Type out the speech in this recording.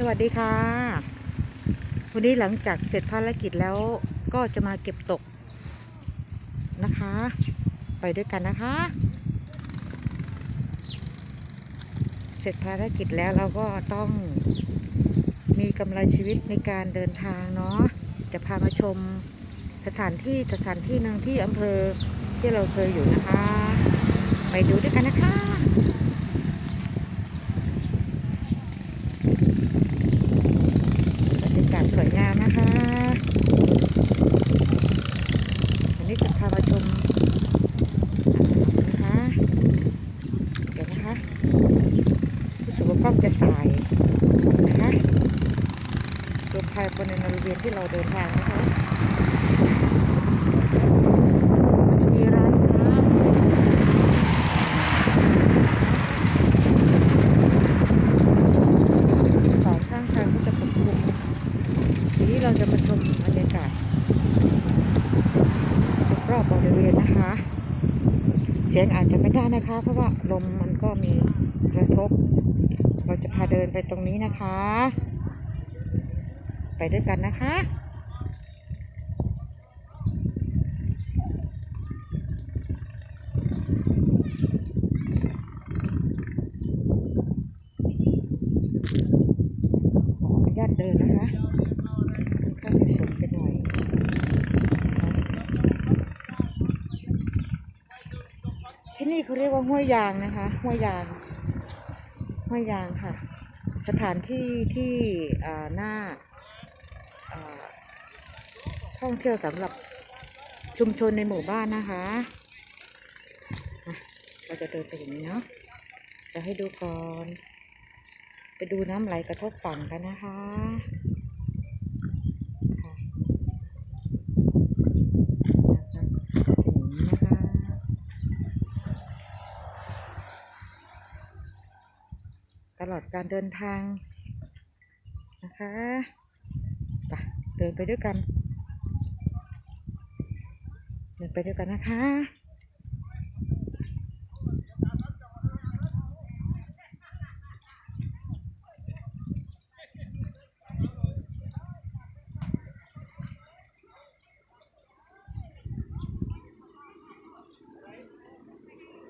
สวัสดีค่ะ วันนี้หลังจากเสร็จภารกิจแล้วก็จะมาเก็บตกนะคะ ไปด้วยกันนะคะ เสร็จภารกิจแล้วเราก็ต้องมีกำไรชีวิตในการเดินทางเนาะจะพามาชมสถานที่สถานที่หนึ่งที่อำเภอที่เราเคยอยู่นะคะ ไปดูด้วยกันนะคะ บรรยากาศสวยงามนะคะ วันนี้จะพามาชมอ่าวนะคะ เดี๋ยวนะคะรู้สึกว่ากล้องจะสายนะคะดูภายบนในบริเวณที่เราเดินทางนะคะจะมีร้านค้าสอข้างทางก็จะปกคลุมทีนี้เราจะมาชมบรรยากาศรอบบริเวณนะคะเสียงอาจจะไม่ได้นะคะ เพราะว่าลมมันก็มีกระทบ เราจะพาเดินไปตรงนี้นะคะ ไปด้วยกันนะคะขอญาตเดินนะคะข้างจะสูงไปหน่อย ที่นี่เขาเรียกว่าห้วยยางนะคะ ห้วยยาง ห้วยยางค่ะ สถานที่ที่หน้าท่องเที่ยวสำหรับชุมชนในหมู่บ้านนะคะเราจะเดินไปอย่างนี้เนาะจะให้ดูก่อน ไปดูน้ำไหลกระทบฝั่งกันนะคะอย่างนี้นะคะ ตลอดการเดินทางนะคะไปเดินไปด้วยกัน เดินไปด้วยกันนะคะ